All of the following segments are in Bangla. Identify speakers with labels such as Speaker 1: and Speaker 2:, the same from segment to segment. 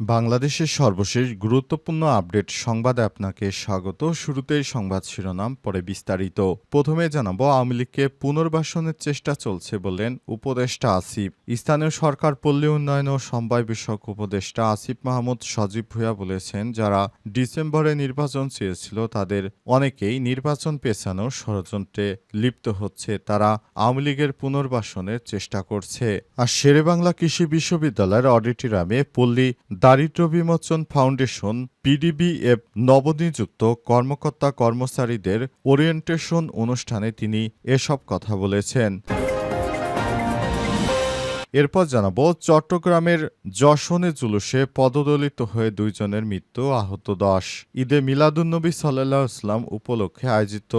Speaker 1: বাংলাদেশের সর্বশেষ গুরুত্বপূর্ণ আপডেট সংবাদে আপনাকে স্বাগত। শুরুতেই সংবাদ শিরোনাম, পরে বিস্তারিত। প্রথমে জানাব, আওয়ামী লীগকে পুনর্বাসনের চেষ্টা চলছে বললেন উপদেষ্টা আসিফ। স্থানীয় সরকার পল্লী উন্নয়ন ও সমবায় বিষয়ক উপদেষ্টা আসিফ মাহমুদ সজীব ভুঁইয়া বলেছেন, যারা ডিসেম্বরে নির্বাচন চেয়েছিল, তাদের অনেকেই নির্বাচন পেছানোর ষড়যন্ত্রে লিপ্ত হচ্ছে। তারা আওয়ামী লীগের পুনর্বাসনের চেষ্টা করছে। আর শেরেবাংলা কৃষি বিশ্ববিদ্যালয়ের অডিটোরিয়ামে পল্লী দারিদ্র বিমোচন ফাউন্ডেশন পিডিবিএফ নবনিযুক্ত কর্মকর্তা কর্মচারীদের ওরিয়েন্টেশন অনুষ্ঠানে তিনি এসব কথা বলেছেন। এরপর জানাব, চট্টগ্রামের যশনে জুলুসে পদদলিত হয়ে দুইজনের মৃত্যু, আহত দশ। ঈদে মিলাদুন্নবী সাল্লাহ ইসলাম উপলক্ষে আয়োজিত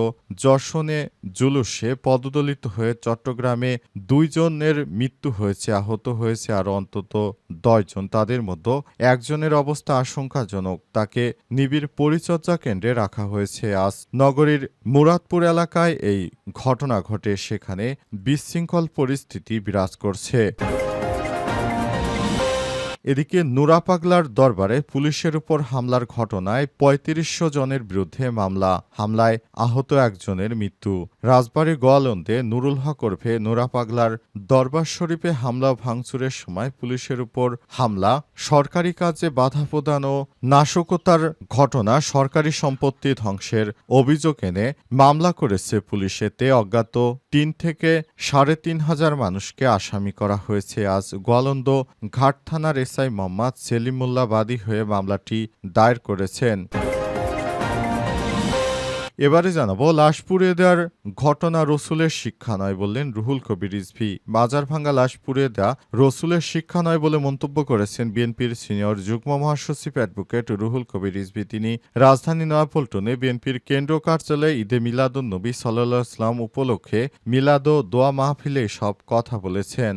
Speaker 1: যশনে জুলুসে পদদলিত হয়ে চট্টগ্রামে দুইজনের মৃত্যু হয়েছে, আহত হয়েছে আর অন্তত দশজন তাদের মধ্যে একজনের অবস্থা আশঙ্কাজনক, তাকে নিবিড় পরিচর্যা কেন্দ্রে রাখা হয়েছে। আজ নগরীর মুরাদপুর এলাকায় এই ঘটনা ঘটে, সেখানে বিশৃঙ্খল পরিস্থিতি বিরাজ করছে। এদিকে নুরা পাগলার দরবারে পুলিশের উপর হামলার ঘটনায় পঁয়ত্রিশশো জনের বিরুদ্ধে মামলা। হামলায় আহত একজনের মৃত্যু। রাজবাড়ী গোয়ালন্দে নুরুল হক ওরফে নুরা পাগলার দরবার শরীফে হামলা ভাঙচুরের সময় পুলিশের উপর হামলা, সরকারি কাজে বাধা প্রদান ও নাশকতার ঘটনা সরকারি সম্পত্তি ধ্বংসের অভিযোগ এনে মামলা করেছে পুলিশ। এতে অজ্ঞাত তিন থেকে সাড়ে তিন হাজার মানুষকে আসামি করা হয়েছে। আজ গোয়ালন্দ ঘাট থানার এসআই মোহাম্মদ সেলিমুল্লাহ বাদী হয়ে মামলাটি দায়ের করেছেন। এবারে জানাব লাশ পুড়িয়ে দেওয়ার ঘটনা রসুলের শিক্ষা নয় বললেন রুহুল কবির রিজভি। বাজার ভাঙ্গা লাশ পুড়িয়ে দেওয়া রসুলের শিক্ষা নয় বলে মন্তব্য করেছেন বিএনপির সিনিয়র যুগ্ম মহাসচিব অ্যাডভোকেট রুহুল কবির রিজভি। তিনি রাজধানী নয়াপল্টনে বিএনপির কেন্দ্রীয় কার্যালয়ে ঈদে মিলাদুন নবী সাল্লাহ ইসলাম উপলক্ষে মিলাদ দোয়া মাহফিলে সব কথা বলেছেন।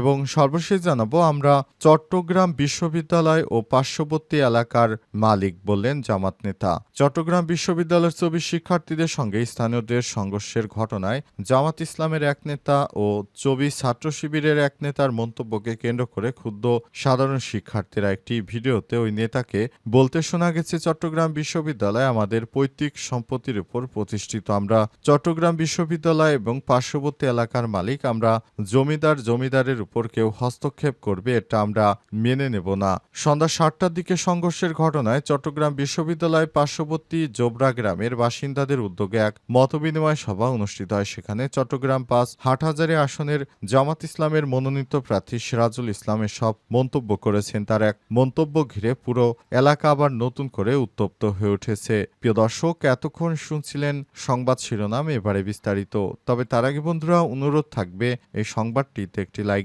Speaker 1: এবং সর্বশেষ জানাব, আমরা চট্টগ্রাম বিশ্ববিদ্যালয় ও পার্শ্ববর্তী এলাকার মালিক বললেন জামাত নেতা। চট্টগ্রাম বিশ্ববিদ্যালয়ের চব্বিশ শিক্ষার্থীদের সঙ্গে স্থানীয়দের সংঘর্ষের ঘটনায় জামাত ইসলামের এক নেতা ও চবি ছাত্র শিবিরের এক নেতার মন্তব্যকে কেন্দ্র করে ক্ষুদ্র সাধারণ শিক্ষার্থীরা। একটি ভিডিওতে ওই নেতাকে বলতে শোনা গেছে, চট্টগ্রাম বিশ্ববিদ্যালয় আমাদের পৈতৃক সম্পত্তির উপর প্রতিষ্ঠিত। আমরা চট্টগ্রাম বিশ্ববিদ্যালয় এবং পার্শ্ববর্তী এলাকার মালিক। আমরা জমিদার জমিদারের উপর কেউ হস্তক্ষেপ করবে এটা আমরা মেনে নেব না। সন্ধ্যা সাতটার দিকে সংঘর্ষের ঘটনায় চট্টগ্রাম বিশ্ববিদ্যালয় পার্শ্ববর্তী জোবরা গ্রামের বাসিন্দাদের উদ্যোগে এক মতবিনিময় সভা অনুষ্ঠিত হয়। সেখানে চট্টগ্রাম পাঁচ হাটহাজারি আসনের জামাত ইসলামের মনোনীত প্রার্থী সিরাজুল ইসলামের সব মন্তব্য করেছেন। তার এক মন্তব্য ঘিরে পুরো এলাকা আবার নতুন করে উত্তপ্ত হয়ে উঠেছে। প্রিয় দর্শক, এতক্ষণ শুনছিলেন সংবাদ শিরোনাম, এবারে বিস্তারিত। তবে তার আগে বন্ধুরা, অনুরোধ থাকবে এই সংবাদটিতে একটি লাইক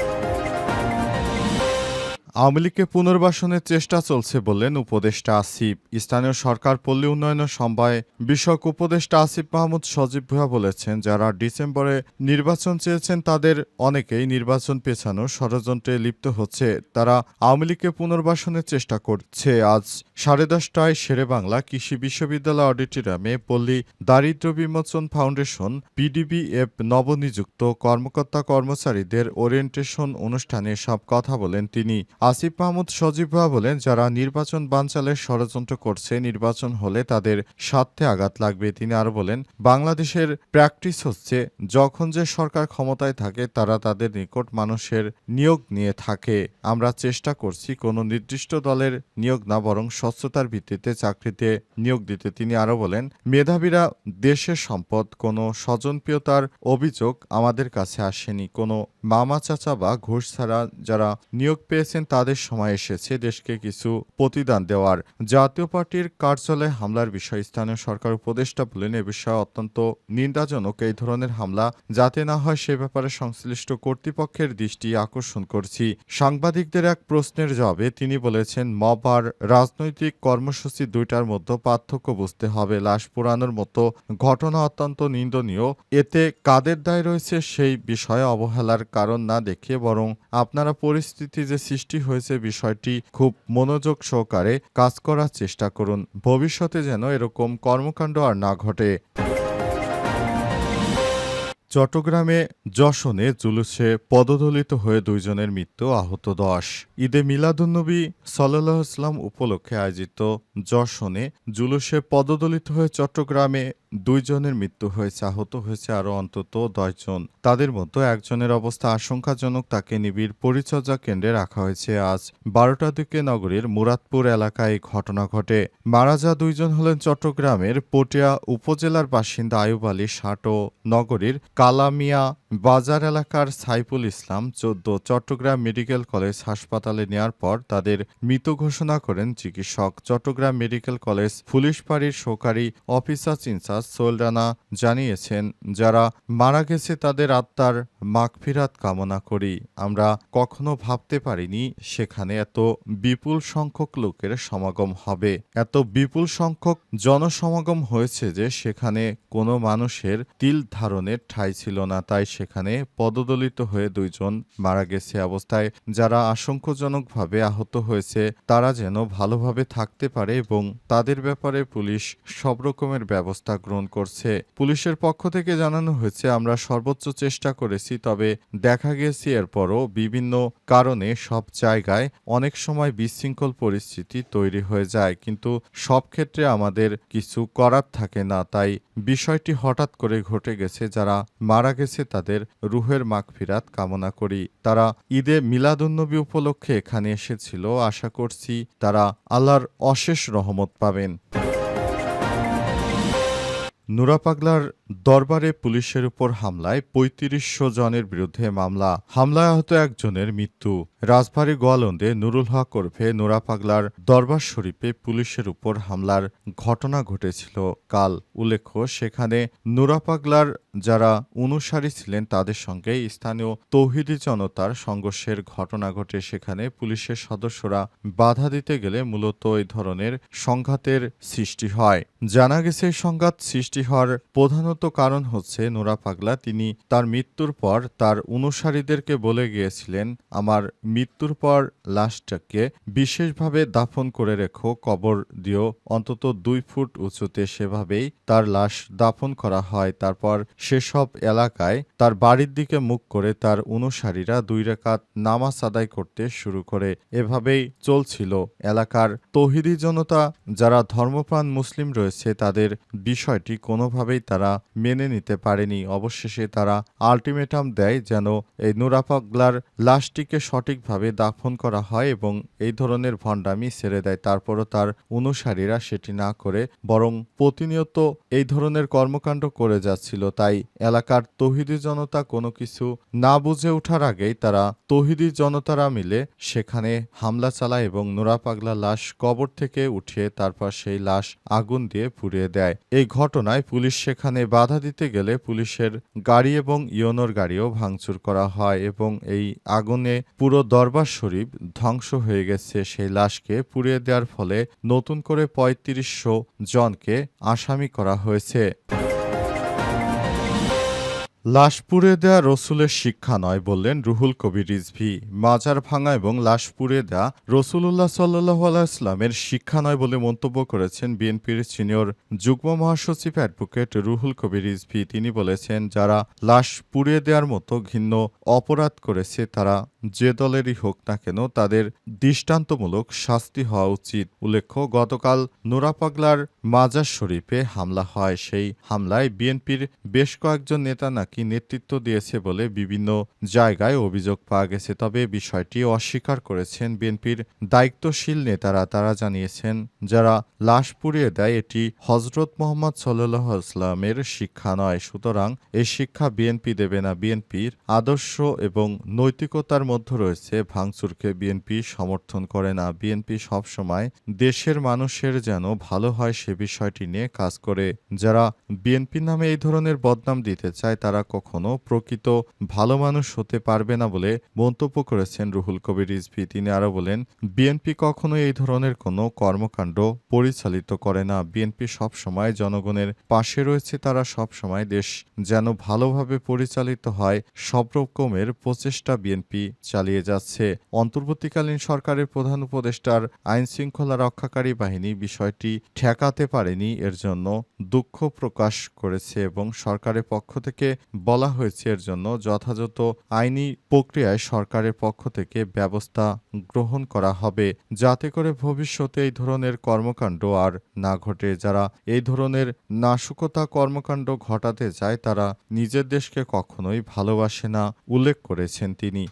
Speaker 1: আওয়ামী লীগকে পুনর্বাসনের চেষ্টা চলছে বললেন উপদেষ্টা আসিফ। স্থানীয় সরকার পল্লী উন্নয়ন ও সমবায় বিষয়ক উপদেষ্টা আসিফ মাহমুদ সজীব ভুয়া বলেছেন, যারা ডিসেম্বরে নির্বাচন চেয়েছেন তাদের অনেকেই নির্বাচন পেছানো ষড়যন্ত্রে লিপ্ত হচ্ছে। তারা আওয়ামী লীগকে পুনর্বাসনের চেষ্টা করছে। আজ সাড়ে দশটায় শেরে বাংলা কৃষি বিশ্ববিদ্যালয় অডিটোরিয়ামে পল্লী দারিদ্র বিমোচন ফাউন্ডেশন, পিডিবিএফ নবনিযুক্ত কর্মকর্তা কর্মচারীদের ওরিয়েন্টেশন অনুষ্ঠানে সব কথা বলেন তিনি। আসিফ মাহমুদ সজীবা বলেন, যারা নির্বাচন বানচালের ষড়যন্ত্র করছে, নির্বাচন হলে তাদের স্বার্থে আঘাত লাগবে। তিনি আরও বলেন, বাংলাদেশের প্র্যাকটিস হচ্ছে যখন যে সরকার ক্ষমতায় থাকে, তারা তাদের নিকট মানুষের নিয়োগ নিয়ে থাকে। আমরা চেষ্টা করছি কোনো নির্দিষ্ট দলের নিয়োগ না, বরং স্বচ্ছতার ভিত্তিতে চাকরিতে নিয়োগ দিতে। তিনি আরও বলেন, মেধাবীরা দেশের সম্পদ, কোনো স্বজনপ্রিয়তার অভিযোগ আমাদের কাছে আসেনি। কোনো মামা চাচা বা ঘুষ ছাড়া যারা নিয়োগ পেয়েছেন তাদের সময় এসেছে দেশকে কিছু প্রতিদান দেওয়ার। জাতীয় পার্টির কার্যালয়ে হামলার বিষয়ে স্থানীয় সরকার উপদেষ্টা বলেন, এ বিষয়ে অত্যন্ত নিন্দাজনক। এই ধরনের হামলা যাতে না হয়, সে ব্যাপারে সংশ্লিষ্ট কর্তৃপক্ষের দৃষ্টি আকর্ষণ করছি। সাংবাদিকদের এক প্রশ্নের জবাবে তিনি বলেছেন, মব আর রাজনৈতিক কর্মসূচি দুইটার মধ্যে পার্থক্য বুঝতে হবে। লাশ পোড়ানোর মতো ঘটনা অত্যন্ত নিন্দনীয়। এতে কাদের দায় রয়েছে সেই বিষয়ে অবহেলার কারণ না দেখে বরং আপনারা পরিস্থিতি যে সৃষ্টি হয়েছে বিষয়টি খুব মনোযোগ সহকারে কাজ করার চেষ্টা করুন। ভবিষ্যতে যেন এরকম কর্মকাণ্ড আর না ঘটে। চট্টগ্রামে যশনে জুলুসে পদদলিত হয়ে দুইজনের মৃত্যু আহত দশ। ঈদে মিলাদুন্নবী সাল্লাহ ইসলাম উপলক্ষে আয়োজিত যশনে জুলুসে পদদলিত হয়ে চট্টগ্রামে দুইজনের মৃত্যু হয়েছে, আহত হয়েছে আরও অন্তত দশজন তাদের মধ্যে একজনের অবস্থা আশঙ্কাজনক, তাকে নিবিড় পরিচর্যা কেন্দ্রে রাখা হয়েছে। আজ বারোটা দিকে নগরীর মুরাদপুর এলাকায় এই ঘটনা ঘটে। মারা যা দুইজন হলেন চট্টগ্রামের পটিয়া উপজেলার বাসিন্দা আয়ুব আলী সাটো নগরীর কালামিয়া বাজার এলাকার সাইফুল ইসলাম চোদ্দ চট্টগ্রাম মেডিকেল কলেজ হাসপাতালে নেয়ার পর তাদের মৃত ঘোষণা করেন চিকিৎসক। চট্টগ্রাম মেডিকেল কলেজ পুলিশ ফাঁড়ির সহকারী অফিসার ইনচার্জ সোহেল রানা জানিয়েছেন, যারা মারা গেছে তাদের আত্মার মাগফিরাত কামনা করি। আমরা কখনো ভাবতে পারিনি সেখানে এত বিপুল সংখ্যক লোকের সমাগম হবে। এত বিপুল সংখ্যক জনসমাগম হয়েছে যে সেখানে কোনো মানুষের তিল ধারণের ঠাঁই ছিল না, তাই সেখানে পদদলিত হয়ে দুইজন মারা গেছে অবস্থায়। যারা আশঙ্কাজনকভাবে আহত হয়েছে, তারা যেন ভালোভাবে থাকতে পারে এবং তাদের ব্যাপারে পুলিশ সব রকমের ব্যবস্থা গ্রহণ করছে। পুলিশের পক্ষ থেকে জানানো হয়েছে, আমরা সর্বোচ্চ চেষ্টা করেছি, তবে দেখা গেছে এরপরও বিভিন্ন কারণে সব জায়গায় অনেক সময় বিশৃঙ্খল পরিস্থিতি তৈরি হয়ে যায়। কিন্তু সব ক্ষেত্রে আমাদের কিছু করার থাকে না, তাই বিষয়টি হঠাৎ করে ঘটে গেছে, যারা মারা গেছে তাদের রুহের মাগফিরাত কামনা করি। তারা ঈদে মিলাদুন্নবী উপলক্ষে এখানে এসেছিল। আশা করছি তারা আল্লাহর অশেষ রহমত পাবেন। নুরা পাগলার দরবারে পুলিশের উপর হামলায় পঁয়ত্রিশশো জনের বিরুদ্ধে মামলা। হামলায় আহত একজনের মৃত্যু। রাজবাড়ী গোয়ালন্দে নুরুল হক ওরফে নুরা পাগলার দরবার শরীফে পুলিশের উপর হামলার ঘটনা ঘটেছিল। কাল উল্লেখ্য, সেখানে নুরা পাগলার যারা অনুসারী ছিলেন, তাদের সঙ্গে স্থানীয় তৌহিদি জনতার সংঘর্ষের ঘটনা ঘটে। সেখানে পুলিশের সদস্যরা বাধা দিতে গেলে মূলত এই ধরনের সংঘাতের সৃষ্টি হয়। জানা গেছে সংঘাত সৃষ্টি হওয়ার প্রধানত কারণ হচ্ছে নোরা পাগলা, তিনি তার মৃত্যুর পর তার অনুসারীদেরকে বলে গিয়েছিলেন, আমার মৃত্যুর পর লাশটাকে বিশেষভাবে দাফন করে রেখো, কবর দিও, অন্তত দুই ফুট উঁচুতে সেভাবেই তার লাশ দাফন করা হয়। তারপর সেসব এলাকায় তার বাড়ির দিকে মুখ করে তার অনুসারীরা দুই রেখাত নামাজ আদায় করতে শুরু করে। এভাবেই চলছিল। এলাকার তৌহিদি জনতা, যারা ধর্মপ্রাণ মুসলিম রয়েছে, তাদের বিষয়টি কোনোভাবেই তারা মেনে নিতে পারেনি। অবশেষে তারা আলটিমেটাম দেয় যেন এই নুরাপাগলার লাশটিকে সঠিকভাবে দাফন করা হয় এবং এই ধরনের ভণ্ডামি ছেড়ে দেয়। তারপরও তার অনুসারীরা সেটি না করে বরং প্রতিনিয়ত এই ধরনের কর্মকাণ্ড করে যাচ্ছিল। তাই এলাকার তহিদি জনতা কোনো কিছু না বুঝে ওঠার আগেই তারা তহিদি জনতারা মিলে সেখানে হামলা চালায় এবং নোরা পাগলা লাশ কবর থেকে উঠিয়ে তারপর সেই লাশ আগুন দিয়ে পুড়িয়ে দেয়। এই ঘটনায় পুলিশ সেখানে বাধা দিতে গেলে পুলিশের গাড়ি এবং ইয়নোর গাড়িও ভাঙচুর করা হয় এবং এই আগুনে পুরো দরবার শরীফ ধ্বংস হয়ে গেছে। সেই লাশকে পুড়িয়ে দেওয়ার ফলে নতুন করে পঁয়ত্রিশশো জনকে আসামি করা হয়েছে। লাশ পুড়ে দেয়া রসুলের শিক্ষা নয় বললেন রুহুল কবির রিজভি। মাজার ভাঙা এবং লাশ পুড়ে দেয়া রসুলুল্লাহ সাল্লাহ আলাইসলামের শিক্ষা নয় বলে মন্তব্য করেছেন বিএনপির সিনিয়র যুগ্ম মহাসচিব অ্যাডভোকেট রুহুল কবির রিজভি। তিনি বলেছেন, যারা লাশ পুড়িয়ে দেওয়ার মতো ঘিন্ন অপরাধ করেছে, তারা যে দলেরই হোক না কেন তাদের দৃষ্টান্তমূলক শাস্তি হওয়া উচিত। উল্লেখ্য, গতকাল নোরা পাগলার মাজার শরীফে হামলা হয়। সেই হামলায় বিএনপির বেশ কয়েকজন নেতা নাকি নেতৃত্ব দিয়েছে বলে বিভিন্ন জায়গায় অভিযোগ পাওয়া গেছে। তবে বিষয়টি অস্বীকার করেছেন বিএনপির দায়িত্বশীল নেতারা। তারা জানিয়েছেন, যারা লাশ পুড়িয়ে দেয়, এটি হজরত মোহাম্মদ সাল্লাহ ইসলামের শিক্ষা নয়। সুতরাং এই শিক্ষা বিএনপি দেবে না। বিএনপির আদর্শ এবং নৈতিকতার মধ্যে রয়েছে ভাঙচুরকে বিএনপি সমর্থন করে না। বিএনপি সবসময় দেশের মানুষের যেন ভালো হয় সে বিষয়টি নিয়ে কাজ করে। যারা বিএনপি নামে এই ধরনের বদনাম দিতে চায়, তারা কখনো প্রকৃত ভালো মানুষ হতে পারবে না বলে মন্তব্য করেছেন রুহুল কবির রিজভী। তিনি আরও বলেন বিএনপি কখনো এই ধরনের কোনো কর্মকাণ্ড পরিচালিত করে না। বিএনপি সবসময় জনগণের পাশে রয়েছে, তারা সবসময় দেশ যেন ভালোভাবে পরিচালিত হয়। সব রকমের প্রচেষ্টা বিএনপি চালিয়ে যাচ্ছে। অন্তর্বর্তীকালীন সরকারের প্রধান উপদেষ্টার আইন শৃঙ্খলা রক্ষাকারী বাহিনী বিষয়টি ঠেকাতে পারেনি, এর জন্য দুঃখ প্রকাশ করেছে এবং সরকারের পক্ষ থেকে বলা হয়েছে এর জন্য যথাযথ আইনি প্রক্রিয়ায় সরকারের পক্ষ থেকে ব্যবস্থা গ্রহণ করা হবে। যাতে করে ভবিষ্যতে এই ধরনের কর্মকাণ্ড আর না ঘটে। যারা এই ধরনের নাশকতা কর্মকাণ্ড ঘটাতে চায়, তারা নিজের দেশকে কখনোই ভালোবাসে না, উল্লেখ করেছেন তিনি।